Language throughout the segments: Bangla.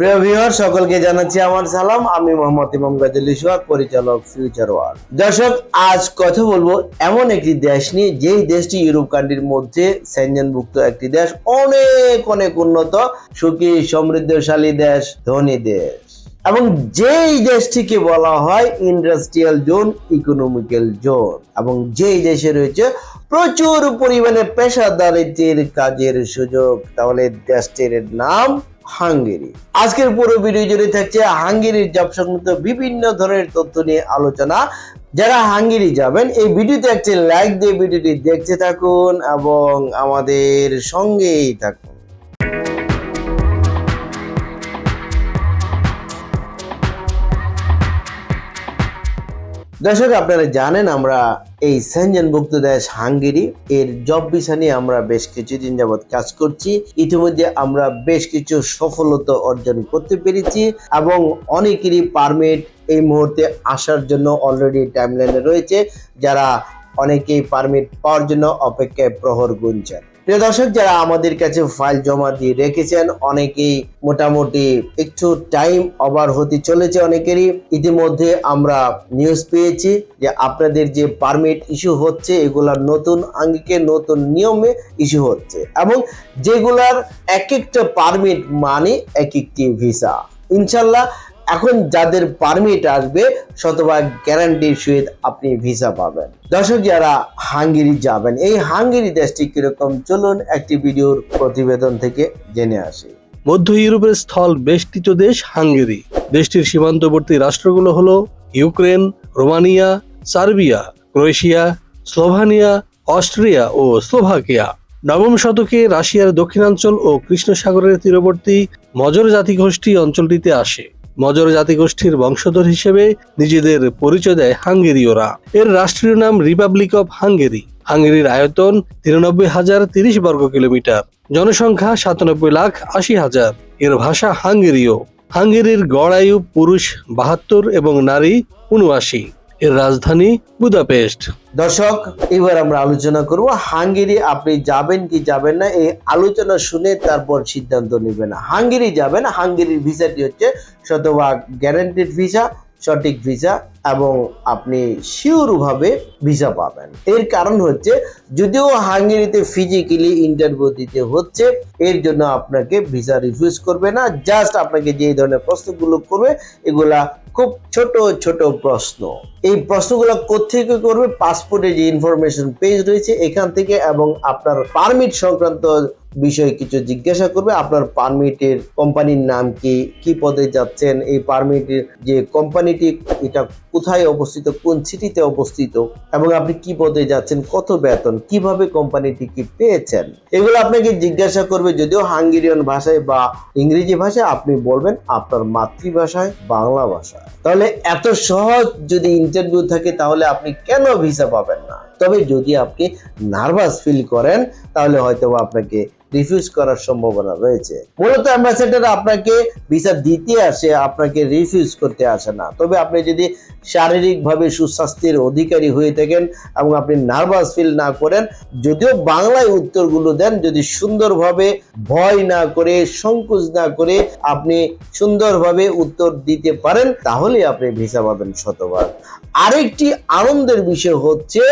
প্রিয় সকলকে জানাচ্ছি আমার সালাম। আমি মোহাম্মদ ইমাম গাজল পরিচালক ফিউচার ওয়ার্ল্ড দর্শক, আজ কথা বলব এমন একটি দেশ নিয়ে। যেই দেশটি ইউরোপ কান্ট্রির মধ্যে সেনজনভুক্ত একটি দেশ, অনেক অনেক উন্নত, সুখী, সমৃদ্ধশালী দেশ, ধনী দেশ। এবং যেই দেশটিকে বলা হয় ইন্ডাস্ট্রিয়াল জোন ইকোনমিক্যাল জোন এবং যেই দেশে রয়েছে প্রচুর পরিমাণে পেশাদারিত্বের কাজের সুযোগ। তাহলে দেশটির নাম হাঙ্গেরি। আজকের পুরো ভিডিও জুড়ে থাকছে হাঙ্গেরির জব সংক্রান্ত বিভিন্ন ধরনের তথ্য নিয়ে আলোচনা। যারা হাঙ্গেরি যাবেন, এই ভিডিওতে একটি লাইক দিয়ে ভিডিওটি দেখতে থাকুন এবং আমাদের সঙ্গেই থাকুন। দর্শক, আপনারা জানেন আমরা এই সেনজনভুক্ত দেশ হাঙ্গেরি। এর জব ভিসা নিয়ে আমরা বেশ কিছুদিন যাবৎ কাজ করছি। ইতিমধ্যে আমরা বেশ কিছু সফলতা অর্জন করতে পেরেছি এবং অনেকেরই পারমিট এই মুহূর্তে আসার জন্য অলরেডি টাইমলাইনে রয়েছে। যারা অনেকেই পারমিট পাওয়ার জন্য অপেক্ষায় প্রহর গুনছেন প্রিয় দর্শক, যারা আমাদের কাছে ফাইল জমা দিয়ে রেখেছেন, অনেকেই মোটামুটি একটু টাইম ওভার হতে চলেছে অনেকেরই। ইতিমধ্যে আমরা নিউজ পেয়েছি যে আপনাদের যে পারমিট ইস্যু হচ্ছে এগুলা নতুন আঙ্গিকে, নতুন নিয়মে ইস্যু হচ্ছে এবং যেগুলার এক একটা পারমিট মানে এক একটি ভিসা ইনশাল্লাহ এখন যাদের পারমিট আসবে, শতভাগ গ্যারান্টির সহিত আপনি ভিসা পাবেন। দর্শক, যারা হাঙ্গেরি যাবেন, এই হাঙ্গেরি দেশটি কীরকম? চলুন একটি ভিডিওর প্রতিবেদন থেকে জেনে আসি। মধ্য ইউরোপের স্থল বেষ্টিত দেশ হাঙ্গেরি। দেশটির সীমান্তবর্তী রাষ্ট্রগুলো হলো Ukraine, Romania, Serbia, Croatia, Slovenia, Austria ও স্লোভাকিয়া। নবম শতকে রাশিয়ার দক্ষিণাঞ্চল ও কৃষ্ণ সাগরের তীরবর্তী মজর জাতিগোষ্ঠী অঞ্চলটিতে আসে। মজর জাতিগোষ্ঠীর বংশধর হিসেবে নিজেদের পরিচয় দেয় হাঙ্গেরীয়রা। এর রাষ্ট্রীয় নাম রিপাবলিক অফ হাঙ্গেরি হাঙ্গেরির আয়তন তিরানব্বই হাজার তিরিশ বর্গ কিলোমিটার। জনসংখ্যা সাতানব্বই লাখ আশি হাজার। এর ভাষা হাঙ্গেরীয়। হাঙ্গেরির গড় আয়ু পুরুষ বাহাত্তর এবং নারী উনআশি। এর রাজধানী বুদাপেস্ট। দর্শক, এবার আমরা আলোচনা করব হাঙ্গেরি, আপনি যাবেন কি যাবেন না, এই আলোচনা শুনে তারপর সিদ্ধান্ত নেবেন। হাঙ্গেরি যাবেন, হাঙ্গেরির ভিসাটি হচ্ছে শতভাগ গ্যারান্টেড ভিসা সঠিক ভিসা এবং আপনি শিওরভাবে ভিসা পাবেন। এর কারণ হচ্ছে, যদিও হাঙ্গেরিতে ফিজিক্যালি ইন্টারভিউ দিতে হচ্ছে, এর জন্য আপনাকে ভিসা রিফিউজ করবে না। জাস্ট আপনাকে যে ধরনের প্রশ্নগুলো করবে, এগুলা খুব ছোট ছোট প্রশ্ন। এই প্রশ্নগুলো কোথেকে করবে? পাসপোর্টে যে ইনফরমেশন পেজ রয়েছে, এখান থেকে এবং আপনার পারমিট সংক্রান্ত বিষয়ে কিছু জিজ্ঞাসা করবে। আপনার পারমিটের কোম্পানির নাম কি? কি পদে যাচ্ছেন? এই পারমিটের যে কোম্পানিটি এটা কোথায় অবস্থিত? কোন সিটিতে অবস্থিত? এবং আপনি কি পদে যাচ্ছেন? কত বেতন? কীভাবে কোম্পানিটি কি পেয়েছেন? এগুলো আপনাকে জিজ্ঞাসা করবে যদিও হাঙ্গেরিয়ান ভাষায় বা ইংরেজি ভাষায় আপনি বলবেন আপনার মাতৃভাষায় বাংলা ভাষায়। তাহলে এত সহজ যদি ইন্টারভিউ থাকে, তাহলে আপনি কেন ভিসা পাবেন না? তবে যদি আপনি নার্ভাস ফিল করেন, তাহলে হয়তো আপনাকে রিফিউজ করার সম্ভাবনা রয়েছে। মূলত অ্যাম্বাসেডার আপনাকে ভিসা দিতে আসে, আপনাকে রিফিউজ করতে আসে না। তবে আপনি যদি শারীরিকভাবে সুস্বাস্থ্যের অধিকারী হয়ে থাকেন এবং আপনি নার্ভাস ফিল না করেন, যদিও বাংলায় উত্তরগুলো দেন, যদি সুন্দরভাবে ভয় না করে, সংকোচ না করে আপনি সুন্দরভাবে উত্তর দিতে পারেন, তাহলে আপনি ভিসা পাবেন শতভাগ। আরেকটি আনন্দের বিষয় হচ্ছে,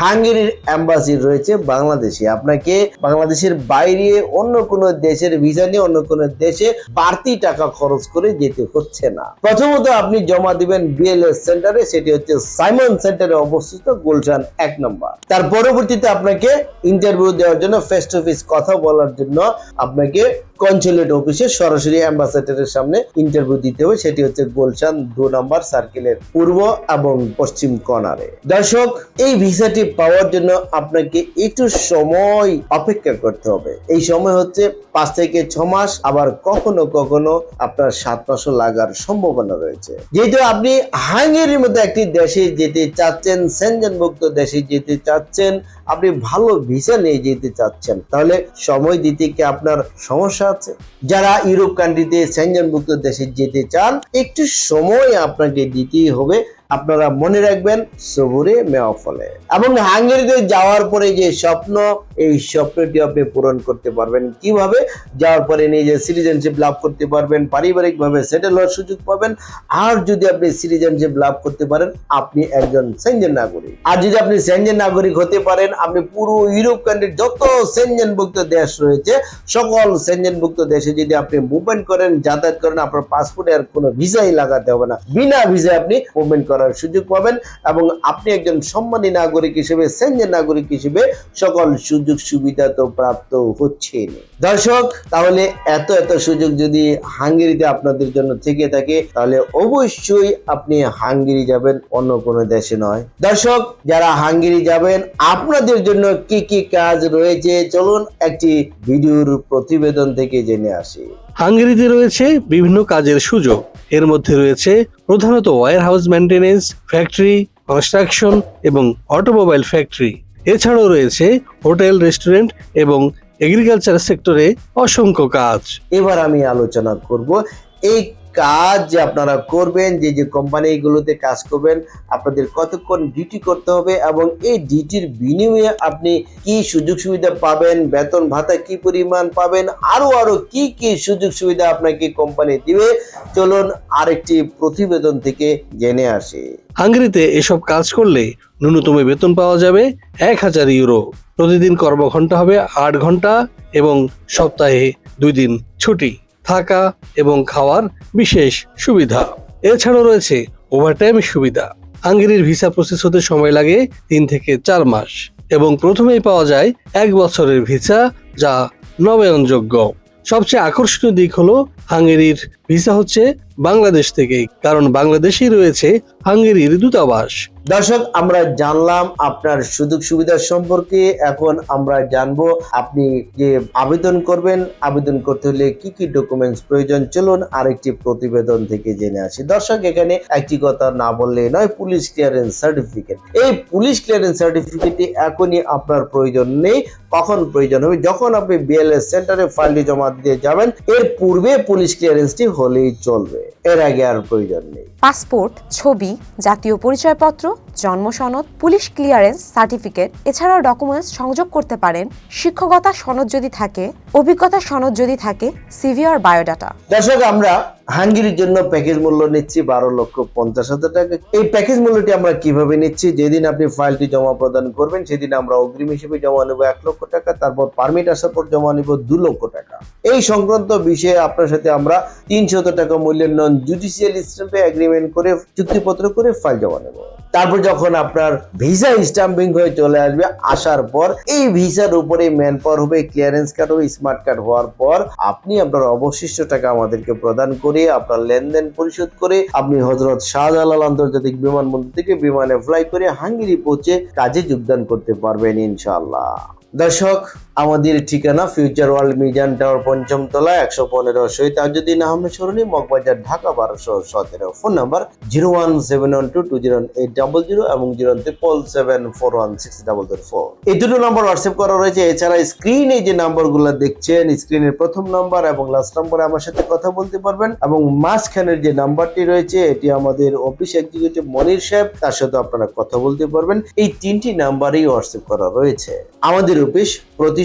হাঙ্গেরির অ্যাম্বাসি রয়েছে বাংলাদেশে। আপনাকে বাংলাদেশের বাইরে অন্য কোনো দেশের ভিসা নিয়ে অন্য কোনো দেশে বাড়তি টাকা খরচ করে যেতে হচ্ছে না। প্রথমত আপনি জমা দিবেন বিএলএস সেন্টারে সেটি হচ্ছে সাইমন সেন্টারে অবস্থিত, গুলশান এক নম্বর। তার পরবর্তীতে আপনাকে ইন্টারভিউ দেওয়ার জন্য ফেস টু ফেস কথা বলার জন্য আপনাকে কনসুলেট অফিসে সরাসরি অ্যাম্বাসেডারের সামনে ইন্টারভিউ দিতে হবে। সেটি হচ্ছে গুলশান দু নম্বর সার্কেলের পূর্ব এবং পশ্চিম কর্নারে দর্শক, এই ভিসাটি পাওয়ার জন্য আপনাকে একটু সময় অপেক্ষা করতে হবে। এই সময় হচ্ছে পাঁচ থেকে ছ মাস, আবার কখনো কখনো আপনার সাত মাসও লাগার সম্ভাবনা রয়েছে। যেহেতু আপনি হাঙ্গেরির মতো একটি দেশে যেতে চাচ্ছেন, সেনজনভুক্ত দেশে যেতে চাচ্ছেন, আপনি ভালো ভিসা নিয়ে যেতে চাচ্ছেন, তাহলে সময় দিতে কি আপনার সমস্যা আছে? যারা ইউরোপ কান্ট্রিতে সেনজনভুক্ত দেশে যেতে চান, একটু সময় আপনাকে দিতেই হবে। আপনারা মনে রাখবেন, সবুরে মেওয়া ফলে। এবং হাঙ্গেরিতে যাওয়ার পরে যে স্বপ্ন এই স্বপ্নটি আপনি পূরণ করতে পারবেন। কীভাবে? যাওয়ার পরে নিজে সিটিজেনশিপ লাভ করতে পারবেন, পারিবারিকভাবে সেটেল হওয়ার সুযোগ পাবেন। আর যদি আপনি সিটিজেনশিপ লাভ করতে পারেন, আপনি একজন সেনজেন নাগরিক। আর যদি আপনি সেনজেন নাগরিক হতে পারেন, আপনি পুরো ইউরোপ কান্ট্রির যত সেনজেনভুক্ত দেশ রয়েছে, সকল সেনজেনভুক্ত দেশে যদি আপনি মুভমেন্ট করেন, যাতায়াত করেন, আপনার পাসপোর্টে আর কোনো ভিসাই লাগাতে হবে না। বিনা ভিসায় আপনি মুভমেন্ট করার সুযোগ পাবেন এবং আপনি একজন সম্মানী নাগরিক হিসেবে সেনজেন নাগরিক হিসেবে সকল সুযোগ সুবিধা তো প্রাপ্ত হচ্ছেই দর্শক, তাহলে এত এত সুযোগ যদি হাঙ্গেরিতে আপনাদের জন্য থেকে থাকে, তাহলে অবশ্যই আপনি হাঙ্গেরি যাবেন, অন্য কোনো দেশে নয়। দর্শক, যারা হাঙ্গেরি যাবেন, আপনাদের জন্য কি কি কাজ রয়েছে, চলুন একটি ভিডিওর প্রতিবেদন থেকে জেনে আসি। হাঙ্গেরিতে রয়েছে বিভিন্ন কাজের সুযোগ। এর মধ্যে রয়েছে প্রধানত warehouse maintenance factory construction এবং অটোমোবাইল ফ্যাক্টরি এছাড়াও রয়েছে হোটেল রেস্টুরেন্ট এবং এগ্রিকালচার সেক্টরে অসংখ্য কাজ। এবার আমি আলোচনা করব এই কাজ যে আপনারা করবেন যে যে কোম্পানিগুলোতে কাজ করবেন আপনাদের কতক্ষণ ডিউটি করতে হবে এবং এই ডিউটির বিনিময়ে আপনি কি সুযোগ সুবিধা পাবেন বেতন ভাতা কি পরিমাণ পাবেন আরও আরও কি কি সুযোগ সুবিধা আপনাকে কোম্পানি দিবে চলুন আরেকটি প্রতিবেদন থেকে জেনে আসি। হাঙ্গেরিতে এসব কাজ করলে ন্যূনতম বেতন পাওয়া যাবে এক হাজার ইউরো। প্রতিদিন কর্মঘন্টা হবে আট ঘণ্টা এবং সপ্তাহে দুই দিন ছুটি, থাকা এবং খাওয়ার বিশেষ সুবিধা। এছাড়াও রয়েছে ওভারটাইম সুবিধা। হাঙ্গেরির ভিসা প্রসেস হতে সময় লাগে তিন থেকে চার মাস এবং প্রথমেই পাওয়া যায় এক বছরের ভিসা যা নবায়নযোগ্য। সবচেয়ে আকর্ষণীয় দিক হলো হাঙ্গেরির ভিসা হচ্ছে বাংলাদেশ থেকেই, কারণ বাংলাদেশেই রয়েছে হাঙ্গেরির দূতাবাস। দর্শক, আমরা জানলাম আপনার সুযোগ সুবিধা সম্পর্কে। এখন আমরা জানব আপনি যে আবেদন করবেন, আবেদন করতে হলে কি কি ডকুমেন্টস প্রয়োজন? চলুন আরেকটি প্রতিবেদন থেকে জেনে আসি। দর্শক, এখানে একটি কথা না বললে নয়, পুলিশ ক্লিয়ারেন্স সার্টিফিকেট এই পুলিশ ক্লিয়ারেন্স সার্টিফিকেটটি এখনই আপনার প্রয়োজন নেই। কখন প্রয়োজন হবে? যখন আপনি বিএলএস সেন্টারে ফাইলটি জমা দিয়ে যাবেন এর পূর্বে পুলিশ ক্লিয়ারেন্সটি হলেই চলবে। এর আগে আর প্রয়োজন নেই। পাসপোর্ট ছবি জাতীয় পরিচয়পত্র জন্ম সনদ পুলিশ ক্লিয়ারেন্স সার্টিফিকেট এছাড়াও ডকুমেন্টস সংযোগ করতে পারেন। শিক্ষকতা সনদ যদি থাকে অভিজ্ঞতা সনদ যদি থাকে সিভি আর বায়োডাটা দর্শক আমরা হাঙ্গেরির জন্য প্যাকেজ মূল্য নিচ্ছি বারো লক্ষ পঞ্চাশ হাজার টাকা। এই প্যাকেজ মূল্যটি আমরা কীভাবে নিচ্ছি? যেদিন আপনি ফাইলটি জমা প্রদান করবেন, সেদিন আমরা অগ্রিম হিসেবে জমা নেব এক লক্ষ টাকা, তারপর পারমিট আসার পর জমা নেব দু লক্ষ টাকা। এই সংক্রান্ত বিষয়ে আপনার সাথে আমরা তিনশত টাকা মূল্যের নন জুডিশিয়াল স্ট্যাম্পে এগ্রিমেন্ট করে চুক্তিপত্র করে ফাইল জমা নেব। তারপর যখন আপনার ভিসা স্টাম্পিং হয়ে চলে আসবে, আসার পর এই ভিসার উপরে ম্যান পাওয়ার হবে ক্লিয়ারেন্স কার্ড হবে স্মার্ট কার্ড হওয়ার পর আপনি আপনার অবশিষ্ট টাকা আমাদেরকে প্রদান করে আপনার লেনদেন পরিশোধ করে আপনি হজরত শাহজালাল আন্তর্জাতিক বিমানবন্দর থেকে বিমানে ফ্লাই করে হাঙ্গেরি পৌঁছে কাজে যোগদান করতে পারবেন ইনশাল্লাহ দর্শক আমাদের ঠিকানা ফিউচার ওয়ার্ল্ড মিজান টাওয়ার পঞ্চম তলা একশো পনেরো শহীদ আজুদ্দিন আহমেদ সরণি, মগবাজার, ঢাকা বারোশো সতেরো। Phone number zero one seven one two two zero eight double zero এবং zero triple seven four one six double zero four. এই দুটো নম্বর হোয়াটসঅ্যাপ করা রয়েছে। এছাড়া স্ক্রিনে যে নাম্বারগুলো দেখছেন স্ক্রিনের প্রথম নাম্বার এবং লাস্ট নাম্বারে আমার সাথে কথা বলতে পারবেন এবং মাঝখানের যে নাম্বারটি রয়েছে, এটি আমাদের অফিস এক্সিকিউটিভ মনির সাহেব, তার সাথে আপনারা কথা বলতে পারবেন। এই তিনটি নাম্বারেই হোয়াটসঅ্যাপ করা রয়েছে। আমাদের অফিস প্রতি